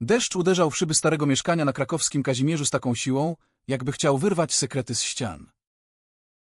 Deszcz uderzał w szyby starego mieszkania na krakowskim Kazimierzu z taką siłą, jakby chciał wyrwać sekrety z ścian.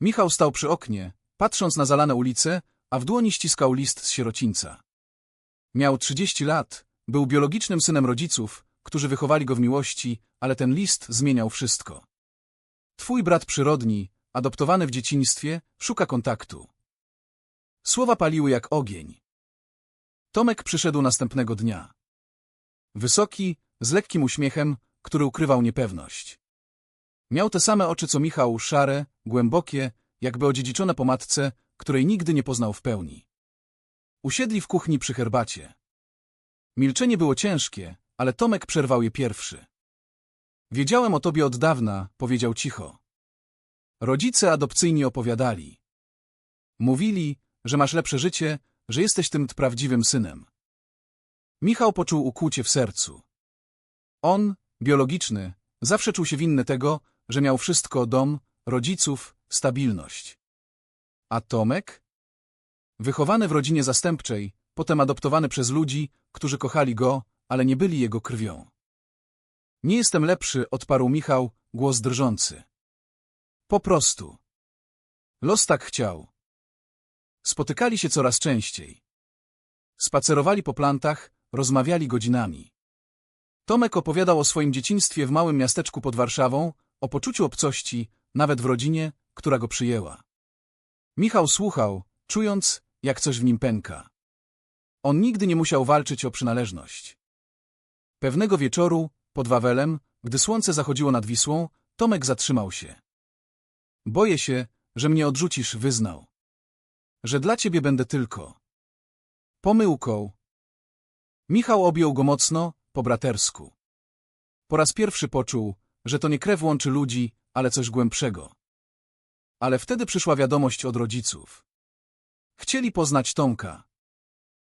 Michał stał przy oknie, patrząc na zalane ulice, a w dłoni ściskał list z sierocińca. Miał 30 lat, był biologicznym synem rodziców, którzy wychowali go w miłości, ale ten list zmieniał wszystko. Twój brat przyrodni, adoptowany w dzieciństwie, szuka kontaktu. Słowa paliły jak ogień. Tomek przyszedł następnego dnia. Wysoki, z lekkim uśmiechem, który ukrywał niepewność. Miał te same oczy co Michał, szare, głębokie, jakby odziedziczone po matce, której nigdy nie poznał w pełni. Usiedli w kuchni przy herbacie. Milczenie było ciężkie, ale Tomek przerwał je pierwszy. Wiedziałem o tobie od dawna, powiedział cicho. Rodzice adopcyjni opowiadali. Mówili, że masz lepsze życie, że jesteś tym prawdziwym synem. Michał poczuł ukłucie w sercu. On, biologiczny, zawsze czuł się winny tego, że miał wszystko dom, rodziców, stabilność. A Tomek? Wychowany w rodzinie zastępczej, potem adoptowany przez ludzi, którzy kochali go, ale nie byli jego krwią. Nie jestem lepszy, odparł Michał, głos drżący. Po prostu. Los tak chciał. Spotykali się coraz częściej. Spacerowali po plantach, rozmawiali godzinami. Tomek opowiadał o swoim dzieciństwie w małym miasteczku pod Warszawą, o poczuciu obcości, nawet w rodzinie, która go przyjęła. Michał słuchał, czując, jak coś w nim pęka. On nigdy nie musiał walczyć o przynależność. Pewnego wieczoru, pod Wawelem, gdy słońce zachodziło nad Wisłą, Tomek zatrzymał się. Boję się, że mnie odrzucisz, wyznał. Że dla ciebie będę tylko. Pomyłką. Michał objął go mocno, po bratersku. Po raz pierwszy poczuł, że to nie krew łączy ludzi, ale coś głębszego. Ale wtedy przyszła wiadomość od rodziców. Chcieli poznać Tomka.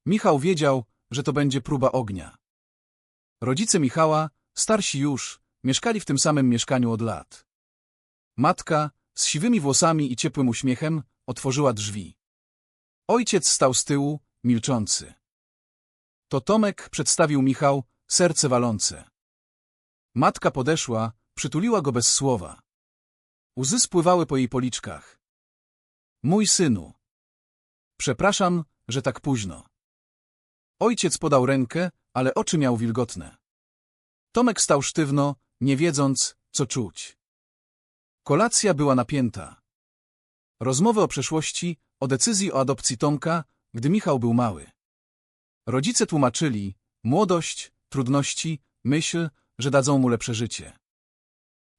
Michał wiedział, że to będzie próba ognia. Rodzice Michała, starsi już, mieszkali w tym samym mieszkaniu od lat. Matka, z siwymi włosami i ciepłym uśmiechem, otworzyła drzwi. Ojciec stał z tyłu, milczący. To Tomek przedstawił Michał, serce walące. Matka podeszła, przytuliła go bez słowa. Łzy spływały po jej policzkach. Mój synu. Przepraszam, że tak późno. Ojciec podał rękę, ale oczy miał wilgotne. Tomek stał sztywno, nie wiedząc, co czuć. Kolacja była napięta. Rozmowy o przeszłości, o decyzji o adopcji Tomka, gdy Michał był mały. Rodzice tłumaczyli, młodość, trudności, myśl, że dadzą mu lepsze życie.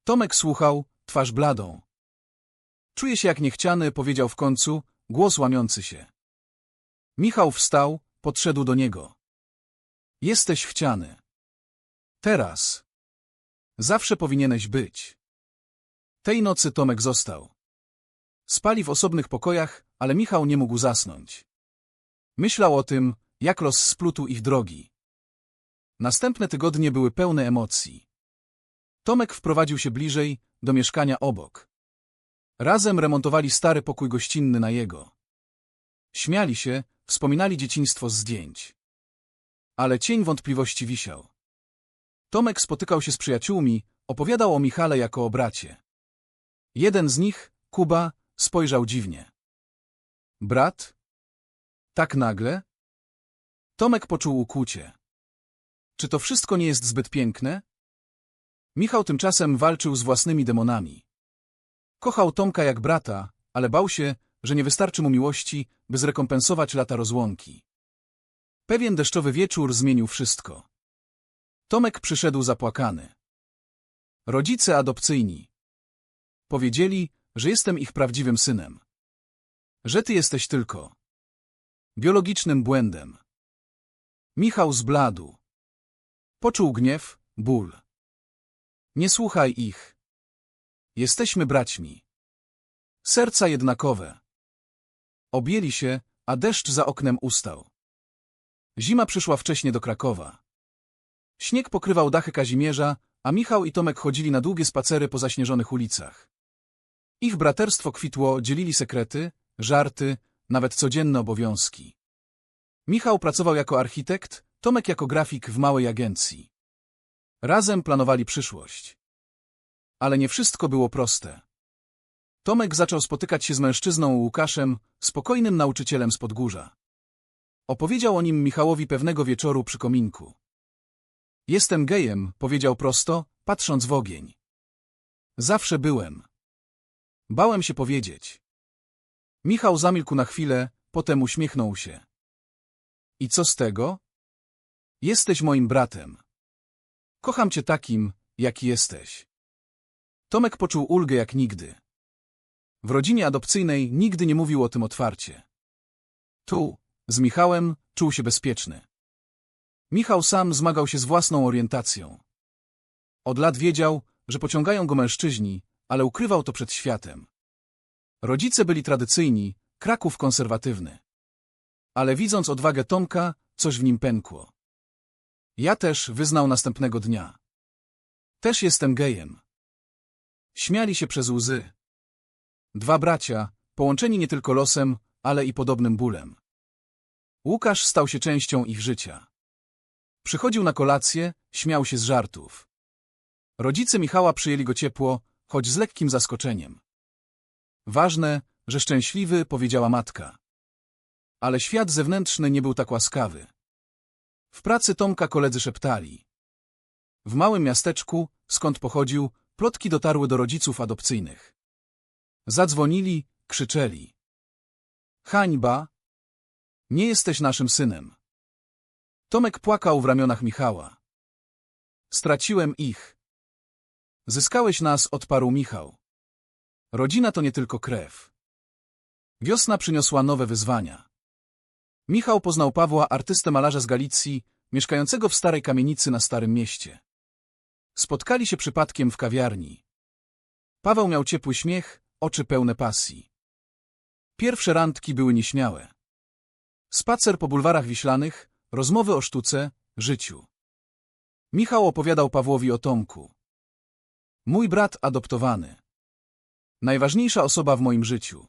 Tomek słuchał, twarz bladą. Czuję się jak niechciany, powiedział w końcu, głos łamiący się. Michał wstał, podszedł do niego. Jesteś chciany. Teraz. Zawsze powinieneś być. Tej nocy Tomek został. Spali w osobnych pokojach, ale Michał nie mógł zasnąć. Myślał o tym, jak los splótł ich drogi. Następne tygodnie były pełne emocji. Tomek wprowadził się bliżej, do mieszkania obok. Razem remontowali stary pokój gościnny na jego. Śmiali się, wspominali dzieciństwo z zdjęć. Ale cień wątpliwości wisiał. Tomek spotykał się z przyjaciółmi, opowiadał o Michale jako o bracie. Jeden z nich, Kuba, spojrzał dziwnie. Brat? Tak nagle? Tomek poczuł ukłucie. Czy to wszystko nie jest zbyt piękne? Michał tymczasem walczył z własnymi demonami. Kochał Tomka jak brata, ale bał się, że nie wystarczy mu miłości, by zrekompensować lata rozłąki. Pewien deszczowy wieczór zmienił wszystko. Tomek przyszedł zapłakany. Rodzice adopcyjni. Powiedzieli, że jestem ich prawdziwym synem. Że ty jesteś tylko biologicznym błędem. Michał zbladł. Poczuł gniew, ból. Nie słuchaj ich. Jesteśmy braćmi. Serca jednakowe. Objęli się, a deszcz za oknem ustał. Zima przyszła wcześnie do Krakowa. Śnieg pokrywał dachy Kazimierza, a Michał i Tomek chodzili na długie spacery po zaśnieżonych ulicach. Ich braterstwo kwitło, dzielili sekrety, żarty, nawet codzienne obowiązki. Michał pracował jako architekt, Tomek jako grafik w małej agencji. Razem planowali przyszłość. Ale nie wszystko było proste. Tomek zaczął spotykać się z mężczyzną Łukaszem, spokojnym nauczycielem z Podgórza. Opowiedział o nim Michałowi pewnego wieczoru przy kominku. Jestem gejem, powiedział prosto, patrząc w ogień. Zawsze byłem. Bałem się powiedzieć. Michał zamilkł na chwilę, potem uśmiechnął się. I co z tego? Jesteś moim bratem. Kocham cię takim, jaki jesteś. Tomek poczuł ulgę jak nigdy. W rodzinie adopcyjnej nigdy nie mówił o tym otwarcie. Tu, z Michałem, czuł się bezpieczny. Michał sam zmagał się z własną orientacją. Od lat wiedział, że pociągają go mężczyźni, ale ukrywał to przed światem. Rodzice byli tradycyjni, Kraków konserwatywny. Ale widząc odwagę Tomka, coś w nim pękło. Ja też wyznał następnego dnia. Też jestem gejem. Śmiali się przez łzy. Dwa bracia, połączeni nie tylko losem, ale i podobnym bólem. Łukasz stał się częścią ich życia. Przychodził na kolację, śmiał się z żartów. Rodzice Michała przyjęli go ciepło, choć z lekkim zaskoczeniem. Ważne, że szczęśliwy, powiedziała matka. Ale świat zewnętrzny nie był tak łaskawy. W pracy Tomka koledzy szeptali. W małym miasteczku, skąd pochodził, plotki dotarły do rodziców adopcyjnych. Zadzwonili, krzyczeli. Hańba! Nie jesteś naszym synem. Tomek płakał w ramionach Michała. Straciłem ich. Zyskałeś nas, odparł Michał. Rodzina to nie tylko krew. Wiosna przyniosła nowe wyzwania. Michał poznał Pawła, artystę malarza z Galicji, mieszkającego w starej kamienicy na Starym Mieście. Spotkali się przypadkiem w kawiarni. Paweł miał ciepły śmiech, oczy pełne pasji. Pierwsze randki były nieśmiałe. Spacer po bulwarach wiślanych, rozmowy o sztuce, życiu. Michał opowiadał Pawłowi o Tomku. Mój brat adoptowany. Najważniejsza osoba w moim życiu.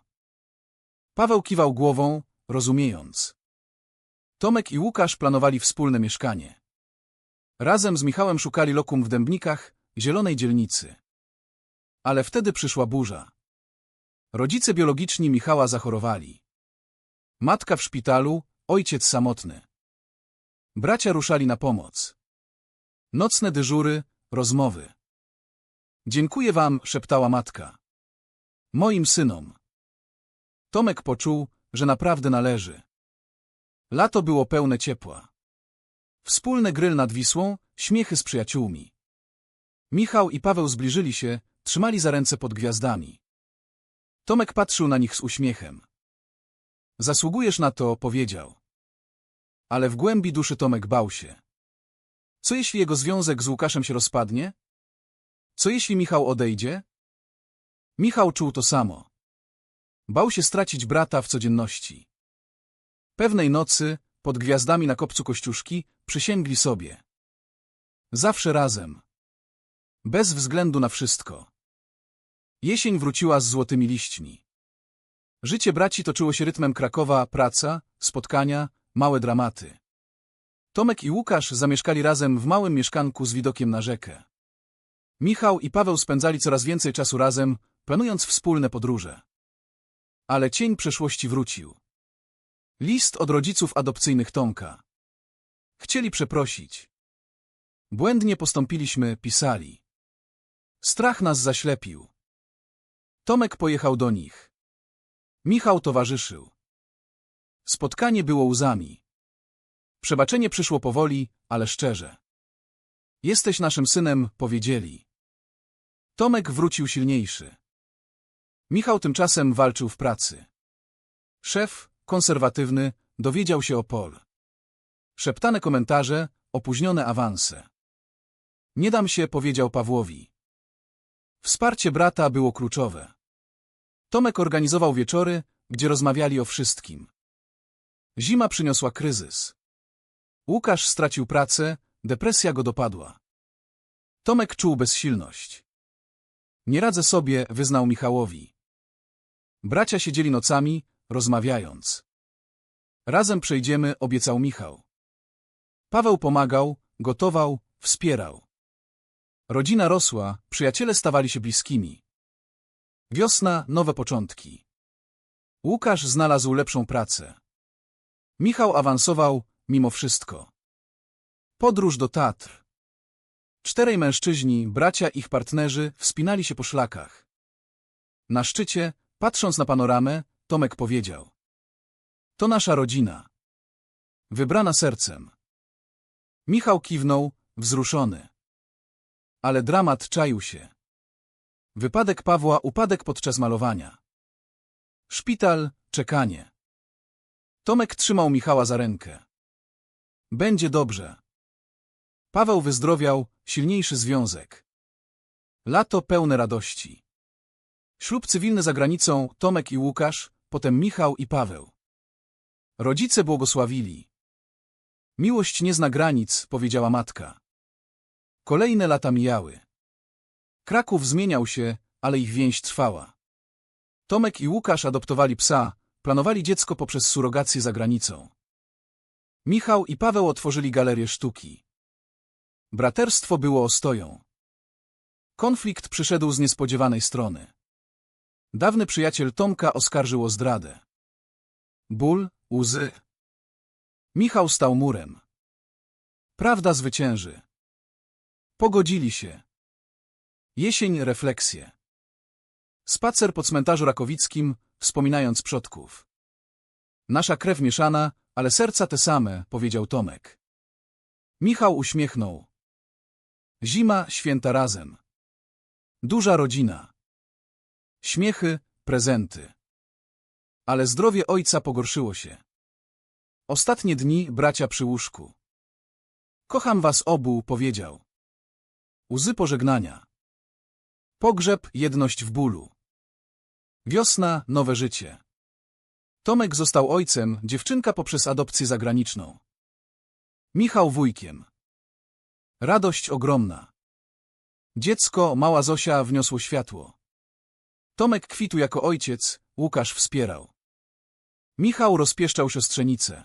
Paweł kiwał głową, rozumiejąc. Tomek i Łukasz planowali wspólne mieszkanie. Razem z Michałem szukali lokum w Dębnikach, zielonej dzielnicy. Ale wtedy przyszła burza. Rodzice biologiczni Michała zachorowali. Matka w szpitalu, ojciec samotny. Bracia ruszali na pomoc. Nocne dyżury, rozmowy. Dziękuję wam, szeptała matka. Moim synom. Tomek poczuł, że naprawdę należy. Lato było pełne ciepła. Wspólny gryl nad Wisłą, śmiechy z przyjaciółmi. Michał i Paweł zbliżyli się, trzymali za ręce pod gwiazdami. Tomek patrzył na nich z uśmiechem. Zasługujesz na to, powiedział. Ale w głębi duszy Tomek bał się. Co jeśli jego związek z Łukaszem się rozpadnie? Co jeśli Michał odejdzie? Michał czuł to samo. Bał się stracić brata w codzienności. Pewnej nocy, pod gwiazdami na kopcu Kościuszki, przysięgli sobie. Zawsze razem. Bez względu na wszystko. Jesień wróciła z złotymi liśćmi. Życie braci toczyło się rytmem Krakowa, praca, spotkania, małe dramaty. Tomek i Łukasz zamieszkali razem w małym mieszkanku z widokiem na rzekę. Michał i Paweł spędzali coraz więcej czasu razem, planując wspólne podróże. Ale cień przeszłości wrócił. List od rodziców adopcyjnych Tomka. Chcieli przeprosić. Błędnie postąpiliśmy, pisali. Strach nas zaślepił. Tomek pojechał do nich. Michał towarzyszył. Spotkanie było łzami. Przebaczenie przyszło powoli, ale szczerze. Jesteś naszym synem, powiedzieli. Tomek wrócił silniejszy. Michał tymczasem walczył w pracy. Szef, konserwatywny, dowiedział się o Pol. Szeptane komentarze, opóźnione awanse. Nie dam się, powiedział Pawłowi. Wsparcie brata było kluczowe. Tomek organizował wieczory, gdzie rozmawiali o wszystkim. Zima przyniosła kryzys. Łukasz stracił pracę, depresja go dopadła. Tomek czuł bezsilność. Nie radzę sobie, wyznał Michałowi. Bracia siedzieli nocami, rozmawiając. Razem przejdziemy, obiecał Michał. Paweł pomagał, gotował, wspierał. Rodzina rosła, przyjaciele stawali się bliskimi. Wiosna, nowe początki. Łukasz znalazł lepszą pracę. Michał awansował, mimo wszystko. Podróż do Tatr. Czterej mężczyźni, bracia ich partnerzy, wspinali się po szlakach. Na szczycie, patrząc na panoramę, Tomek powiedział. To nasza rodzina. Wybrana sercem. Michał kiwnął, wzruszony. Ale dramat czaił się. Wypadek Pawła, upadek podczas malowania. Szpital, czekanie. Tomek trzymał Michała za rękę. Będzie dobrze. Paweł wyzdrowiał, silniejszy związek. Lato pełne radości. Ślub cywilny za granicą, Tomek i Łukasz, potem Michał i Paweł. Rodzice błogosławili. Miłość nie zna granic, powiedziała matka. Kolejne lata mijały. Kraków zmieniał się, ale ich więź trwała. Tomek i Łukasz adoptowali psa, planowali dziecko poprzez surrogację za granicą. Michał i Paweł otworzyli galerię sztuki. Braterstwo było ostoją. Konflikt przyszedł z niespodziewanej strony. Dawny przyjaciel Tomka oskarżył o zdradę. Ból, łzy. Michał stał murem. Prawda zwycięży. Pogodzili się. Jesień refleksje. Spacer po cmentarzu rakowickim, wspominając przodków. Nasza krew mieszana, ale serca te same, powiedział Tomek. Michał uśmiechnął. Zima, święta razem. Duża rodzina. Śmiechy, prezenty. Ale zdrowie ojca pogorszyło się. Ostatnie dni bracia przy łóżku. Kocham was obu, powiedział. Łzy pożegnania. Pogrzeb, jedność w bólu. Wiosna, nowe życie. Tomek został ojcem, dziewczynka poprzez adopcję zagraniczną. Michał wujkiem. Radość ogromna. Dziecko, mała Zosia, wniosło światło. Tomek kwitł jako ojciec, Łukasz wspierał. Michał rozpieszczał siostrzenicę.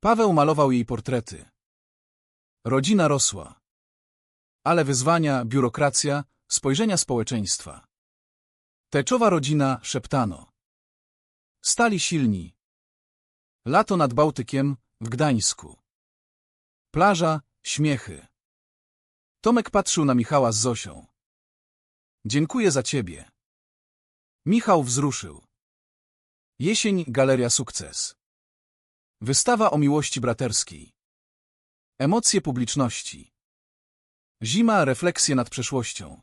Paweł malował jej portrety. Rodzina rosła. Ale wyzwania, biurokracja, spojrzenia społeczeństwa. Teczowa rodzina, szeptano. Stali silni. Lato nad Bałtykiem, w Gdańsku. Plaża, śmiechy. Tomek patrzył na Michała z Zosią. Dziękuję za ciebie. Michał wzruszył. Jesień, Galeria Sukces. Wystawa o miłości braterskiej. Emocje publiczności. Zima, refleksje nad przeszłością.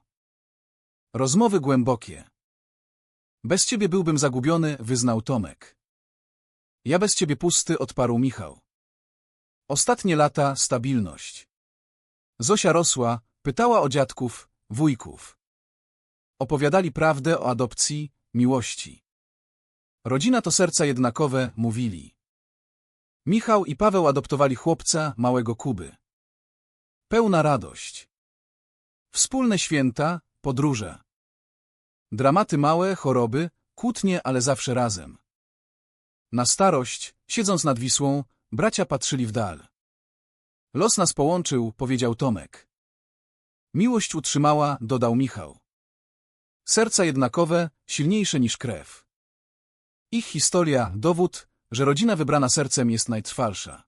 Rozmowy głębokie. Bez ciebie byłbym zagubiony, wyznał Tomek. Ja bez ciebie pusty, odparł Michał. Ostatnie lata, stabilność. Zosia rosła, pytała o dziadków, wujków. Opowiadali prawdę o adopcji, miłości. Rodzina to serca jednakowe, mówili. Michał i Paweł adoptowali chłopca, małego Kuby. Pełna radość. Wspólne święta, podróże. Dramaty małe, choroby, kłótnie, ale zawsze razem. Na starość, siedząc nad Wisłą, bracia patrzyli w dal. Los nas połączył, powiedział Tomek. Miłość utrzymała, dodał Michał. Serca jednakowe, silniejsze niż krew. Ich historia, dowód, że rodzina wybrana sercem jest najtrwalsza.